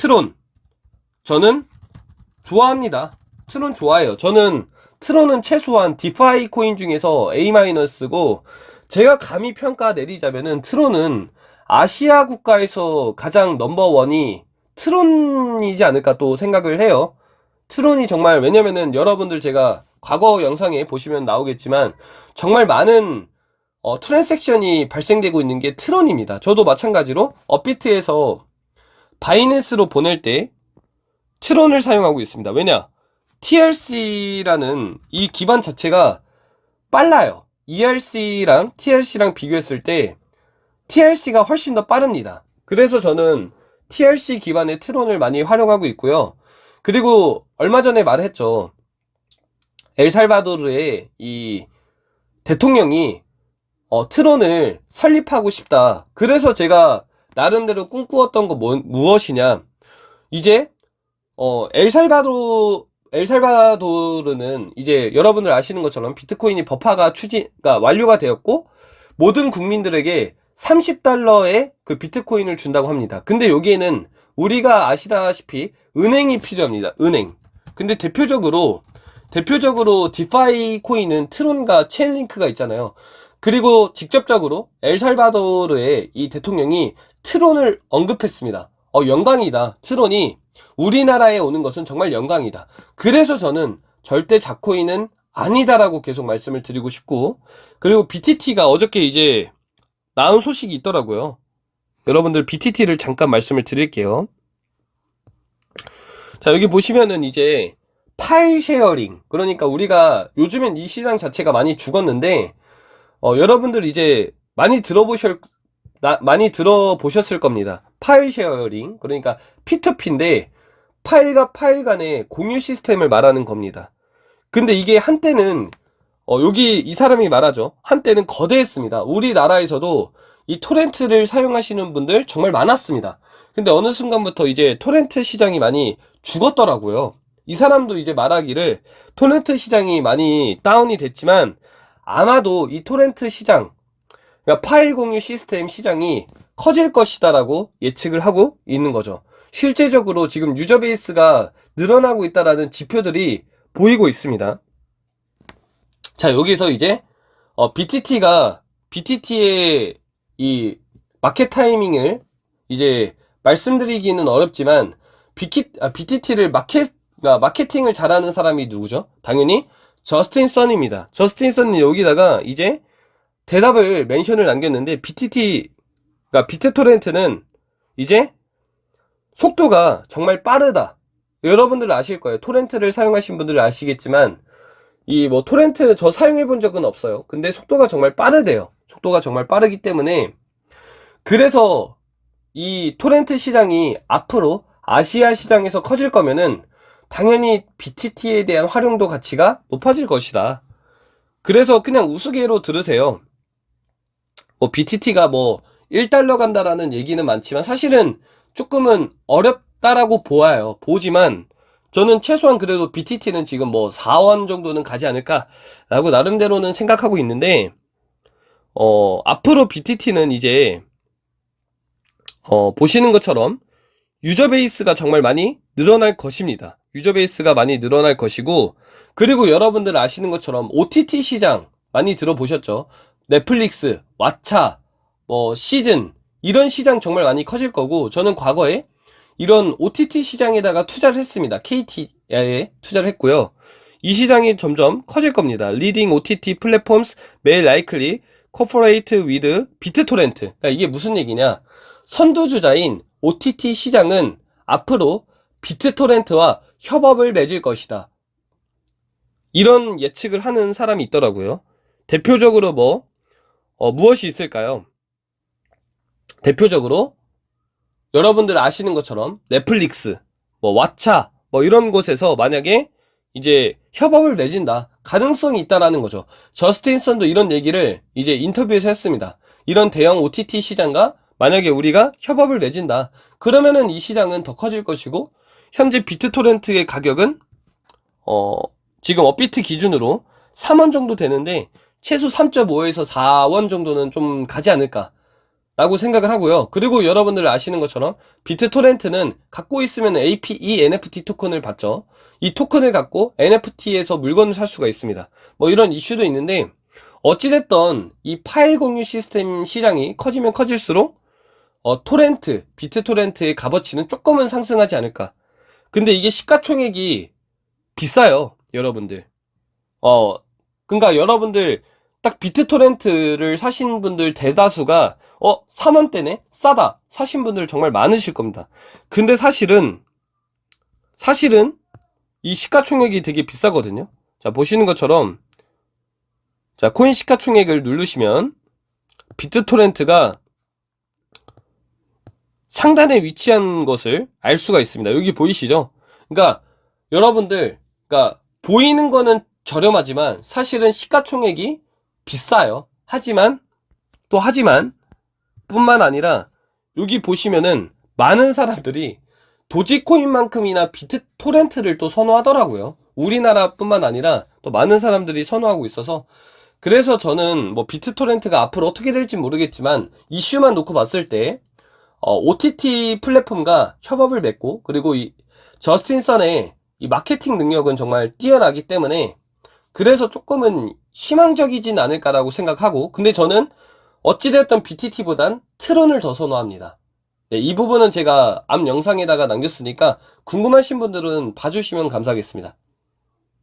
트론. 저는 좋아합니다. 트론 좋아해요. 저는 트론은 최소한 디파이 코인 중에서 A-고 제가 감히 평가 내리자면은 트론은 아시아 국가에서 가장 넘버원이 트론이지 않을까 또 생각을 해요. 트론이 정말 왜냐면은 여러분들 제가 과거 영상에 보시면 나오겠지만 정말 많은 어, 트랜섹션이 발생되고 있는 게 트론입니다. 저도 마찬가지로 업비트에서 바이낸스로 보낼 때 트론을 사용하고 있습니다. 왜냐? TRC라는 이 기반 자체가 빨라요. ERC랑 TRC랑 비교했을 때 TRC가 훨씬 더 빠릅니다. 그래서 저는 TRC 기반의 트론을 많이 활용하고 있고요. 그리고 얼마 전에 말했죠. 엘살바도르의 이 대통령이 어, 트론을 설립하고 싶다. 그래서 제가 나름대로 꿈꾸었던 거 뭐, 무엇이냐. 이제 어, 엘살바도 엘살바도르는 이제 여러분들 아시는 것처럼 비트코인이 법화가 추진가 완료가 되었고 모든 국민들에게 30달러의 그 비트코인을 준다고 합니다. 근데 여기에는 우리가 아시다시피 은행이 필요합니다. 은행. 근데 대표적으로 대표적으로 디파이 코인은 트론과 체인링크가 있잖아요. 그리고 직접적으로 엘살바도르의 이 대통령이 트론을 언급했습니다. 어, 영광이다. 트론이 우리나라에 오는 것은 정말 영광이다. 그래서 저는 절대 자코인은 아니다라고 계속 말씀을 드리고 싶고, 그리고 BTT가 어저께 이제 나온 소식이 있더라고요. 여러분들 BTT를 잠깐 말씀을 드릴게요. 자, 여기 보시면은 이제 파일 쉐어링. 그러니까 우리가 요즘엔 이 시장 자체가 많이 죽었는데, 어, 여러분들 이제 많이 들어보실, 나, 많이 들어보셨을 겁니다. 파일 쉐어링. 그러니까 P2P인데, 파일과 파일 간의 공유 시스템을 말하는 겁니다. 근데 이게 한때는, 어, 여기 이 사람이 말하죠. 한때는 거대했습니다. 우리나라에서도 이 토렌트를 사용하시는 분들 정말 많았습니다. 근데 어느 순간부터 이제 토렌트 시장이 많이 죽었더라고요. 이 사람도 이제 말하기를 토렌트 시장이 많이 다운이 됐지만 아마도 이 토렌트 시장, 그러니까 파일 공유 시스템 시장이 커질 것이다라고 예측을 하고 있는 거죠. 실제적으로 지금 유저 베이스가 늘어나고 있다라는 지표들이 보이고 있습니다. 자, 여기서 이제 어, BTT가 BTT의 이 마켓 타이밍을 이제 말씀드리기는 어렵지만 BT, 아, BTT를 마켓 그러니까 마케팅을 잘하는 사람이 누구죠? 당연히 저스틴 선입니다. 저스틴 선은 여기다가 이제 대답을 멘션을 남겼는데 BTT 그러니까 비트 토렌트는 이제 속도가 정말 빠르다. 여러분들 아실 거예요. 토렌트를 사용하신 분들 아시겠지만 이 뭐 토렌트 저 사용해 본 적은 없어요. 근데 속도가 정말 빠르대요. 속도가 정말 빠르기 때문에 그래서 이 토렌트 시장이 앞으로 아시아 시장에서 커질 거면은 당연히 BTT에 대한 활용도 가치가 높아질 것이다. 그래서 그냥 우스개로 들으세요. 뭐 BTT가 뭐 1달러 간다라는 얘기는 많지만 사실은 조금은 어렵다라고 보아요. 보지만 저는 최소한 그래도 BTT는 지금 뭐 4원 정도는 가지 않을까라고 나름대로는 생각하고 있는데 어 앞으로 BTT는 이제 어 보시는 것처럼 유저 베이스가 정말 많이 늘어날 것입니다. 유저 베이스가 많이 늘어날 것이고 그리고 여러분들 아시는 것처럼 OTT 시장 많이 들어보셨죠? 넷플릭스, 왓챠, 뭐 시즌 이런 시장 정말 많이 커질 거고 저는 과거에 이런 OTT 시장에다가 투자를 했습니다. KT에 투자를 했고요. 이 시장이 점점 커질 겁니다. Leading OTT may likely cooperate with BitTorrent. 그러니까 이게 무슨 얘기냐? 선두주자인 OTT 시장은 앞으로 비트토렌트와 협업을 맺을 것이다. 이런 예측을 하는 사람이 있더라고요. 대표적으로 뭐, 어, 무엇이 있을까요? 대표적으로 여러분들 아시는 것처럼 넷플릭스, 뭐 왓챠, 뭐 이런 곳에서 만약에 이제 협업을 맺은다. 가능성이 있다라는 거죠. 저스틴 선도 이런 얘기를 이제 인터뷰에서 했습니다. 이런 대형 OTT 시장과 만약에 우리가 협업을 맺은다. 그러면은 이 시장은 더 커질 것이고 현재 비트토렌트의 가격은 어 지금 업비트 기준으로 3원 정도 되는데 최소 3.5에서 4원 정도는 좀 가지 않을까 라고 생각을 하고요. 그리고 여러분들 아시는 것처럼 비트토렌트는 갖고 있으면 APE NFT 토큰을 받죠. 이 토큰을 갖고 NFT에서 물건을 살 수가 있습니다. 뭐 이런 이슈도 있는데 어찌됐던 이 파일 공유 시스템 시장이 커지면 커질수록 어, 토렌트, 비트토렌트의 값어치는 조금은 상승하지 않을까. 근데 이게 시가총액이 비싸요, 여러분들. 어, 그러니까 여러분들 딱 비트토렌트를 사신 분들 대다수가 어 3원대네 싸다 사신 분들 정말 많으실 겁니다. 근데 사실은 사실은 이 시가총액이 되게 비싸거든요. 자 보시는 것처럼 자 코인 시가총액을 누르시면 비트토렌트가 상단에 위치한 것을 알 수가 있습니다. 여기 보이시죠? 그러니까 여러분들 그러니까 보이는 거는 저렴하지만 사실은 시가총액이 비싸요. 하지만 또 하지만 뿐만 아니라 여기 보시면은 많은 사람들이 도지코인만큼이나 비트토렌트를 또 선호하더라고요. 우리나라뿐만 아니라 또 많은 사람들이 선호하고 있어서 그래서 저는 뭐 비트토렌트가 앞으로 어떻게 될지 모르겠지만 이슈만 놓고 봤을 때 어, OTT 플랫폼과 협업을 맺고 그리고 이 저스틴 선의 이 마케팅 능력은 정말 뛰어나기 때문에 그래서 조금은 희망적이진 않을까라고 생각하고 근데 저는 어찌되었던 BTT보단 트론을 더 선호합니다. 네, 이 부분은 제가 앞 영상에다가 남겼으니까 궁금하신 분들은 봐주시면 감사하겠습니다.